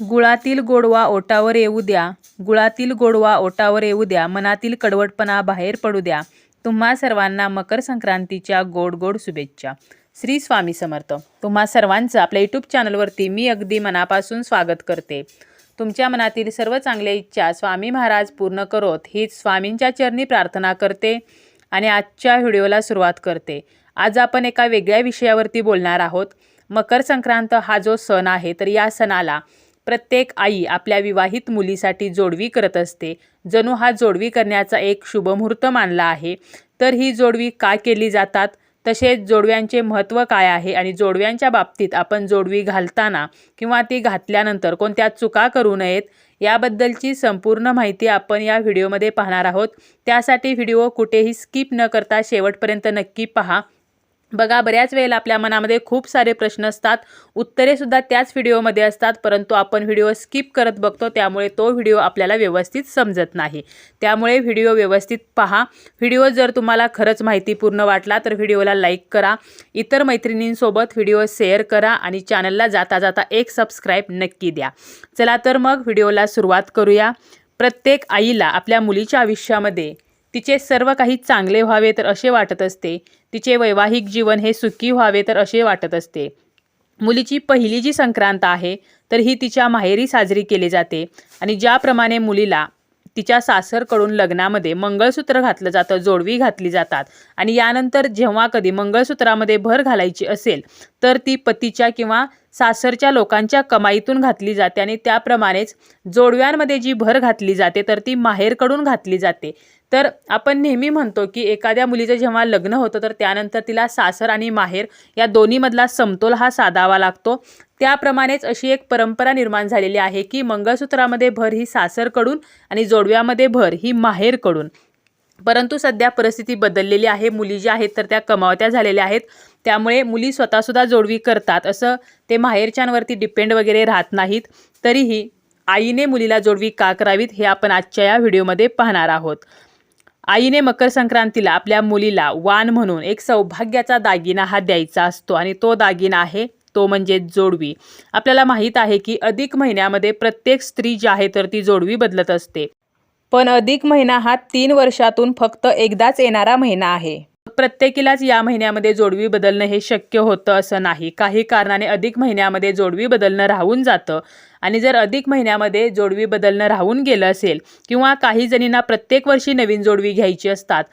गुळातील गोडवा ओटावर येऊ द्या. गुळातील गोडवा ओटावर येऊ द्या. मनातील कडवटपणा बाहेर पडू द्या. तुम्हा सर्वांना मकर संक्रांतीच्या गोड गोड शुभेच्छा. श्री स्वामी समर्थ. तुम्हा सर्वांचं आपल्या यूट्यूब चॅनलवरती मी अगदी मनापासून स्वागत करते. तुमच्या मनातील सर्व चांगल्या इच्छा स्वामी महाराज पूर्ण करोत हीच स्वामींच्या चरणी प्रार्थना करते आणि आजच्या व्हिडिओला सुरुवात करते. आज आपण एका वेगळ्या विषयावरती बोलणार आहोत. मकर संक्रांत हा जो सण आहे तर या सणाला प्रत्येक आई आपल्या विवाहित मुलीसाठी जोडवी करत असते. जणू हा जोडवी करण्याचा एक शुभमुहूर्त मानला आहे. तर ही जोडवी का केली जातात? तसेच जोडव्यांचे महत्त्व काय आहे? आणि जोडव्यांच्या बाबतीत आपण जोडवी घालताना किंवा ती घातल्यानंतर कोणत्या चुका करू नयेत? याबद्दलची संपूर्ण माहिती आपण या व्हिडिओमध्ये पाहणार आहोत. त्यासाठी व्हिडिओ कुठेही स्किप न करता शेवटपर्यंत नक्की पहा. बघा बऱ्याच वेळेला आपल्या मनामध्ये खूप सारे प्रश्न असतात. उत्तरेसुद्धा त्याच व्हिडिओमध्ये असतात परंतु आपण व्हिडिओ स्किप करत बघतो त्यामुळे तो व्हिडिओ आपल्याला व्यवस्थित समजत नाही. त्यामुळे व्हिडिओ व्यवस्थित पहा. व्हिडिओ जर तुम्हाला खरंच माहितीपूर्ण वाटला तर व्हिडिओला लाईक करा. इतर मैत्रिणींसोबत व्हिडिओ शेअर करा आणि चॅनलला जाता जाता एक सबस्क्राईब नक्की द्या. चला तर मग व्हिडिओला सुरुवात करूया. प्रत्येक आईला आपल्या मुलीच्या आयुष्यामध्ये तिचे सर्व काही चांगले व्हावे तर असे वाटत असते. तिचे वैवाहिक जीवन हे सुखी व्हावे तर असे वाटत असते. मुलीची पहिली जी संक्रांत आहे तर ही तिच्या माहेरी साजरी केली जाते आणि ज्याप्रमाणे मुलीला तिच्या सासरकडून लग्नामध्ये मंगळसूत्र घातलं जातं जोडवी घातली जातात. आणि यानंतर जेव्हा कधी मंगळसूत्रामध्ये भर घालायची असेल तर ती पतीच्या किंवा सासरच्या लोकांच्या कमाईतून घातली जाते आणि त्याप्रमाणेच जोडव्यांमध्ये जी भर घातली जाते तर ती माहेरकडून घातली जाते. तर आपण नेहमी म्हणतो की एखाद्या मुलीचं जेव्हा लग्न होतं तर त्यानंतर तिला सासर आणि माहेर या दोन्हीमधला समतोल हा साधावा लागतो. त्याप्रमाणेच अशी एक परंपरा निर्माण झालेली आहे की मंगळसूत्रामध्ये भर ही सासरकडून आणि जोडव्यामध्ये भर ही माहेरकडून. परंतु सध्या परिस्थिती बदललेली आहे. मुली ज्या आहेत तर त्या कमावत्या झालेल्या आहेत. त्यामुळे मुली स्वतःसुद्धा जोडवी करतात. असं ते माहेरच्यांवरती डिपेंड वगैरे राहत नाहीत. तरीही आईने मुलीला जोडवी का करावीत हे आपण आजच्या या व्हिडिओमध्ये पाहणार आहोत. आईने मकर संक्रांतीला आपल्या मुलीला वान म्हणून एक सौभाग्याचा दागिना हा द्यायचा असतो आणि तो दागिना आहे तो म्हणजे जोडवी. आपल्याला माहीत आहे की अधिक महिन्यामध्ये प्रत्येक स्त्री जी आहे तर ती जोडवी बदलत असते. पण अधिक महिना हा तीन वर्षातून फक्त एकदाच येणारा महिना आहे. प्रत्येकीलाच या महिन्यामध्ये जोडवी बदलणं हे शक्य होतं असं नाही. काही कारणाने अधिक महिन्यामध्ये जोडवी बदलणं राहून जातं. आणि जर अधिक महिन्यामध्ये जोडवी बदलणं राहून गेलं असेल किंवा काही जणींना प्रत्येक वर्षी नवीन जोडवी घ्यायची असतात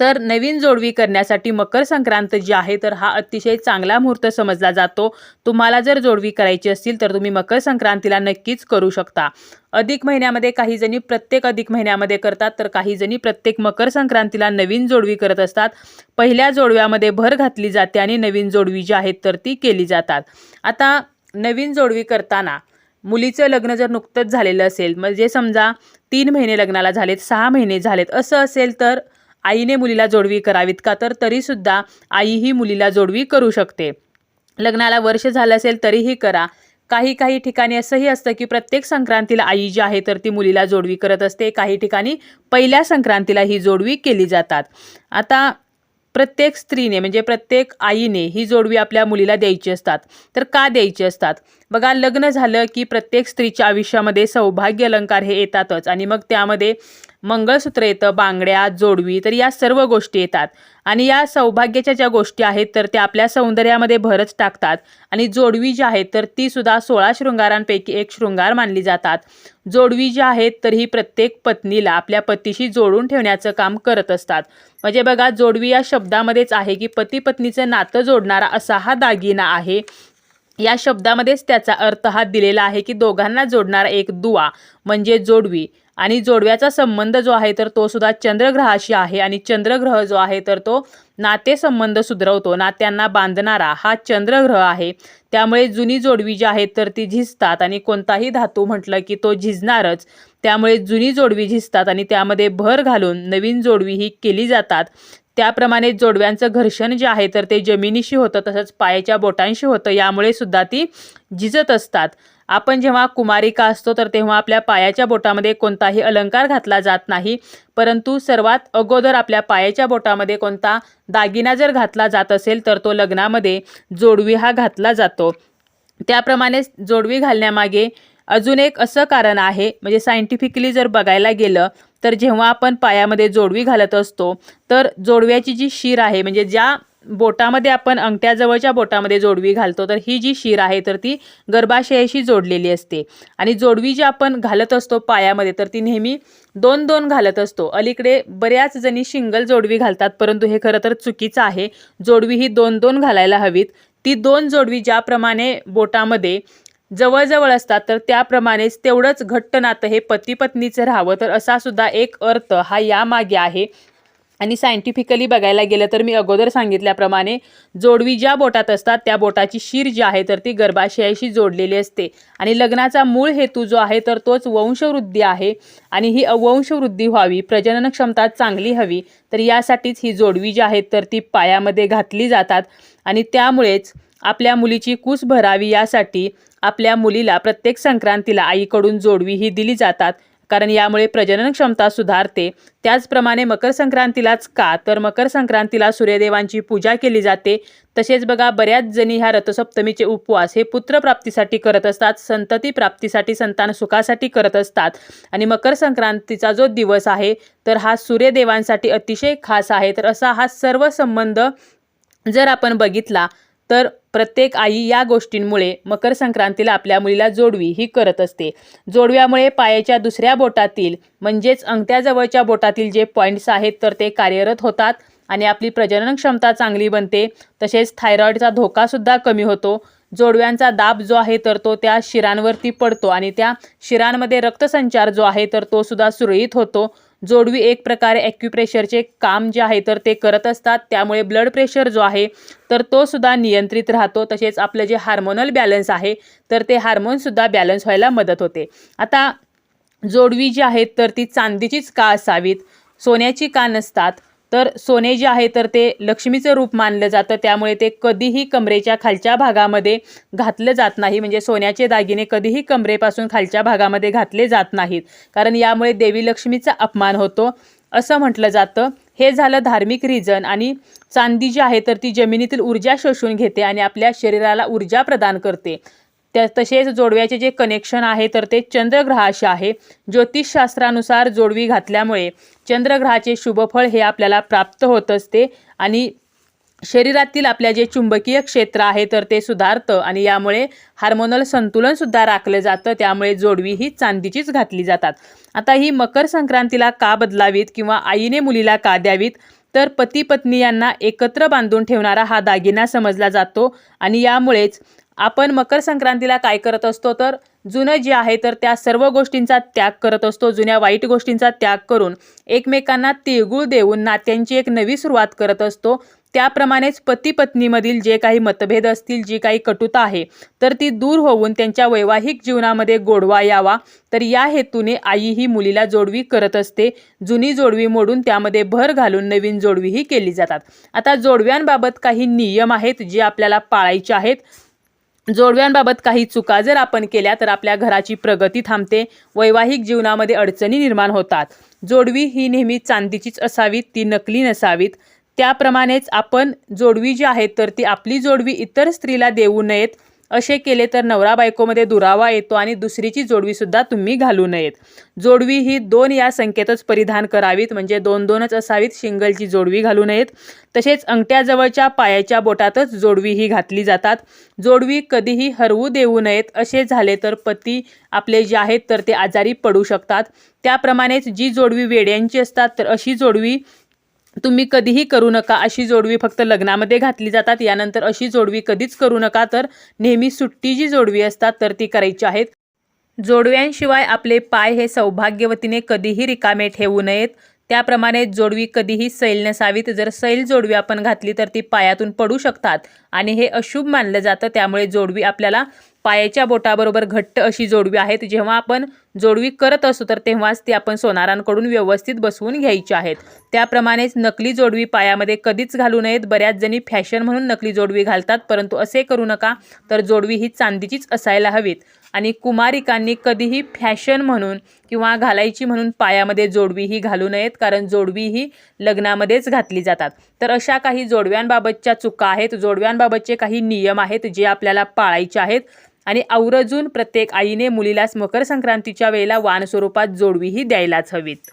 तर नवीन जोडवी करण्यासाठी मकर संक्रांत जी आहे तर हा अतिशय चांगला मुहूर्त समजला जातो. तुम्हाला जर जोडवी करायची असतील तर तुम्ही मकर संक्रांतीला नक्कीच करू शकता. अधिक महिन्यामध्ये काही जणी प्रत्येक अधिक महिन्यामध्ये करतात तर काही जणी प्रत्येक मकर संक्रांतीला नवीन जोडवी करत असतात. पहिल्या जोडव्यामध्ये भर घातली जाते आणि नवीन जोडवी जी आहेत तर ती केली जातात. आता नवीन जोडवी करताना मुलीचं लग्न जर नुकतंच झालेलं असेल म्हणजे समजा तीन महिने लग्नाला झालेत सहा महिने झालेत असं असेल तर आईने मुलीला जोडवी करावीत का? तर तरीसुद्धा आई ही मुलीला जोडवी करू शकते. लग्नाला वर्ष झालं असेल तरीही करा. काही काही ठिकाणी असंही असतं की प्रत्येक संक्रांतीला आई जी आहे तर ती मुलीला जोडवी करत असते. काही ठिकाणी पहिल्या संक्रांतीला ही जोडवी केली जातात. आता प्रत्येक स्त्रीने म्हणजे प्रत्येक आईने ही जोडवी आपल्या मुलीला द्यायची असतात. तर का द्यायची असतात? बघा लग्न झालं की प्रत्येक स्त्रीच्या आयुष्यामध्ये सौभाग्य अलंकार हे येतातच. आणि मग त्यामध्ये मंगळसूत्र येतं बांगड्या जोडवी तर या सर्व गोष्टी येतात. आणि या सौभाग्याच्या ज्या गोष्टी आहेत तर त्या आपल्या सौंदर्यामध्ये भरच टाकतात. आणि जोडवी जी आहेत तर ती सुद्धा सोळा शृंगारांपैकी एक शृंगार मानली जातात. जोडवी जी आहेत तर ही प्रत्येक पत्नीला आपल्या पतीशी जोडून ठेवण्याचं काम करत असतात. म्हणजे बघा जोडवी या शब्दामध्येच आहे की पती पत्नीचं नातं जोडणारा असा हा दागिना आहे. या शब्दामध्येच त्याचा अर्थ हा दिलेला आहे की दोघांना जोडणारा एक दुवा म्हणजे जोडवी. आणि जोडव्याचा संबंध जो आहे तर तो सुद्धा चंद्रग्रहाशी आहे आणि चंद्रग्रह जो आहे तर तो नातेसंबंध सुधरवतो नात्यांना बांधणारा हा चंद्रग्रह आहे. त्यामुळे जुनी जोडवी जी आहेत तर ती झिजतात आणि कोणताही धातू म्हटलं की तो झिजणारच. त्यामुळे जुनी जोडवी झिजतात आणि त्यामध्ये भर घालून नवीन जोडवी ही केली जातात. त्याप्रमाणे जोडव्यांचं घर्षण जे आहे तर ते जमिनीशी होतं तसंच पायाच्या बोटांशी होतं. यामुळे सुद्धा ती झिजत असतात. आपण जेव्हा कुमारिका असतो तर तेव्हा आपल्या पायाच्या बोटामध्ये कोणताही अलंकार घातला जात नाही. परंतु सर्वात अगोदर आपल्या पायाच्या बोटामध्ये कोणता दागिना जर घातला जात असेल तर तो लग्नामध्ये जोडवी हा घातला जातो. त्याप्रमाणेच जोडवी घालण्यामागे अजून एक असं कारण आहे म्हणजे सायंटिफिकली जर बघायला गेलं तर जेव्हा आपण पायामध्ये जोडवी घालत असतो तर जोडव्याची जी शीर आहे म्हणजे ज्या बोटामध्ये आपण अंगठ्याजवळच्या बोटामध्ये जोडवी घालतो तर ही जी शीर आहे तर ती गर्भाशयाशी जोडलेली असते. आणि जोडवी जी आपण घालत असतो पायामध्ये तर ती नेहमी दोन दोन घालत असतो. अलीकडे बऱ्याच जणी सिंगल जोडवी घालतात परंतु हे खरं तर चुकीचं आहे. जोडवी ही दोन दोन घालायला हवीत. ती दोन जोडवी ज्याप्रमाणे बोटामध्ये जवळजवळ असतात तर त्याप्रमाणेच तेवढंच घट्ट नातं हे पती पत्नीचं राहावं. तर असा सुद्धा एक अर्थ हा यामागे आहे. आणि सायंटिफिकली बघायला गेलं तर मी अगोदर सांगितल्याप्रमाणे जोडवी ज्या बोटात असतात त्या बोटाची शीर जी आहे तर ती गर्भाशयाशी जोडलेली असते. आणि लग्नाचा मूळ हेतू जो आहे तर तोच वंशवृद्धी आहे. आणि ही अवंशवृद्धी व्हावी प्रजनन क्षमता चांगली हवी तर यासाठीच ही जोडवी जी आहेत तर ती पायामध्ये घातली जातात. आणि त्यामुळेच आपल्या मुलीची कूस भरावी यासाठी आपल्या मुलीला प्रत्येक संक्रांतीला आईकडून जोडवी ही दिली जातात. कारण यामुळे प्रजनन क्षमता सुधारते. त्याचप्रमाणे मकर संक्रांतीलाच का? तर मकर संक्रांतीला सूर्यदेवांची पूजा केली जाते. तसेच बघा बऱ्याच जणी ह्या रथसप्तमीचे उपवास हे पुत्रप्राप्तीसाठी करत असतात. संतती प्राप्तीसाठी संतान सुखासाठी करत असतात. आणि मकर संक्रांतीचा जो दिवस आहे तर हा सूर्यदेवांसाठी अतिशय खास आहे. तर असा हा सर्व संबंध जर आपण बघितला तर प्रत्येक आई या गोष्टींमुळे मकर संक्रांतीला आपल्या मुलीला जोडवी ही करत असते. जोडव्यामुळे पायाच्या दुसऱ्या बोटातील म्हणजेच अंगठ्याजवळच्या बोटातील जे पॉईंट्स आहेत तर ते कार्यरत होतात आणि आपली प्रजनन क्षमता चांगली बनते. तसेच थायरॉईडचा धोकासुद्धा कमी होतो. जोडव्यांचा दाब जो आहे तर तो त्या शिरांवरती पडतो आणि त्या शिरांमध्ये रक्तसंचार जो आहे तर तो सुद्धा सुरळीत होतो. जोडवी एक प्रकारे ॲक्युप्रेशरचे काम जे आहे तर ते करत असतात. त्यामुळे ब्लड प्रेशर जो आहे तर तो सुद्धा नियंत्रित राहतो. तसेच आपलं जे हार्मोनल बॅलन्स आहे तर ते हार्मोनसुद्धा बॅलन्स व्हायला मदत होते. आता जोडवी जी आहेत तर ती चांदीचीच का असावीत? सोन्याची का नसतात? तर सोने जे आहे तर ते लक्ष्मीचं रूप मानलं जातं. त्यामुळे ते कधीही कमरेच्या खालच्या भागामध्ये घातलं जात नाही. म्हणजे सोन्याचे दागिने कधीही कमरेपासून खालच्या भागामध्ये घातले जात नाहीत. कारण यामुळे देवी लक्ष्मीचा अपमान होतो असं म्हटलं जातं. हे झालं धार्मिक रिजन आणि चांदी जी आहे तर ती जमिनीतील ऊर्जा शोषून घेते आणि आपल्या शरीराला ऊर्जा प्रदान करते. त्या तसेच जोडव्याचे जे कनेक्शन आहे तर ते चंद्रग्रहाशी आहे. ज्योतिषशास्त्रानुसार जोडवी घातल्यामुळे चंद्रग्रहाचे शुभफळ हे आपल्याला प्राप्त होत असते आणि शरीरातील आपल्या जे चुंबकीय क्षेत्र आहे तर ते सुधारतं आणि यामुळे हार्मोनल संतुलनसुद्धा राखलं जातं. त्यामुळे जोडवी ही चांदीचीच घातली जातात. आता ही मकर संक्रांतीला का बदलावीत किंवा आईने मुलीला का द्यावीत? तर पती पत्नी यांना एकत्र बांधून ठेवणारा हा दागिना समजला जातो आणि यामुळेच आपण मकर संक्रांतीला काय करत असतो तर जुनं जे आहे तर त्या सर्व गोष्टींचा त्याग करत असतो जुन्या वाईट गोष्टींचा त्याग करून एकमेकांना तिळगुळ देऊन नात्यांची एक नवी सुरुवात करत असतो. त्याप्रमाणेच पती पत्नीमधील जे काही मतभेद असतील जी काही कटुता आहे तर ती दूर होऊन त्यांच्या वैवाहिक जीवनामध्ये गोडवा यावा. तर या हेतूने आई ही मुलीला जोडवी करत असते. जुनी जोडवी मोडून त्यामध्ये भर घालून नवीन जोडवीही केली जातात. आता जोडव्यांबाबत काही नियम आहेत जे आपल्याला पाळायचे आहेत. जोडव्यांबाबत काही चुका जर आपण केल्या तर आपल्या घराची प्रगती थांबते वैवाहिक जीवनामध्ये अडचणी निर्माण होतात. जोडवी ही नेहमी चांदीचीच असावीत ती नकली नसावीत. त्याप्रमाणेच आपण जोडवी जी आहेत तर ती आपली जोडवी इतर स्त्रीला देऊ नयेत असे केले तर नवरा बायकोमध्ये दुरावा येतो आणि दुसरीची जोडवीसुद्धा तुम्ही घालू नयेत. जोडवी ही दोन या संख्येतच परिधान करावीत म्हणजे दोन दोनच असावीत शिंगलची जोडवी घालू नयेत. तसेच अंगठ्याजवळच्या पायाच्या बोटातच जोडवी ही घातली जातात. जोडवी कधीही हरवू देऊ नयेत. असे झाले तर पती आपले जे आहेत तर ते आजारी पडू शकतात. त्याप्रमाणेच जी जोडवी वेड्यांची असतात तर अशी जोडवी तुम्ही कधीही करू नका अशी जोडवी फक्त लग्नामध्ये घातली जातात. यानंतर अशी जोडवी कधीच करू नका तर नेहमी सुट्टी जी जोडवी असतात तर ती करायची आहेत. जोडव्यांशिवाय आपले पाय हे सौभाग्यवतीने कधीही रिकामे ठेवू नयेत. त्याप्रमाणे जोडवी कधीही सैल नसावीत. जर सैल जोडवी आपण घातली तर ती पायातून पडू शकतात. आणि हे अशुभ मानलं जातं. त्यामुळे जोडवी आपल्याला पायाच्या बोटाबरोबर घट्ट अशी जोडवी आहेत. जेव्हा आपण जोडवी करत असू तर तेव्हाच ती आपण सोनारांकडून व्यवस्थित बसवून घ्यायची आहेत. त्याप्रमाणेच नकली जोडवी पायामध्ये कधीच घालू नयेत. बऱ्याच जणी फॅशन म्हणून नकली जोडवी घालतात. परंतु असे करू नका. तर जोडवी ही चांदीचीच असायला हवीत. आणि कुमारिकांनी कधीही फॅशन म्हणून किंवा घालायची म्हणून पायामध्ये जोडवी ही घालू नयेत कारण जोडवी ही लग्नामध्येच घातली जातात. तर अशा काही जोडव्यांबाबतच्या चुका आहेत. जोडव्यांबाबतचे काही नियम आहेत जे आपल्याला पाळायचे आहेत. आणि आवर्जून प्रत्येक आईने मुलीलाच मकर संक्रांतीच्या वेळेला वाण स्वरूपात जोडवीही द्यायलाच हवीत.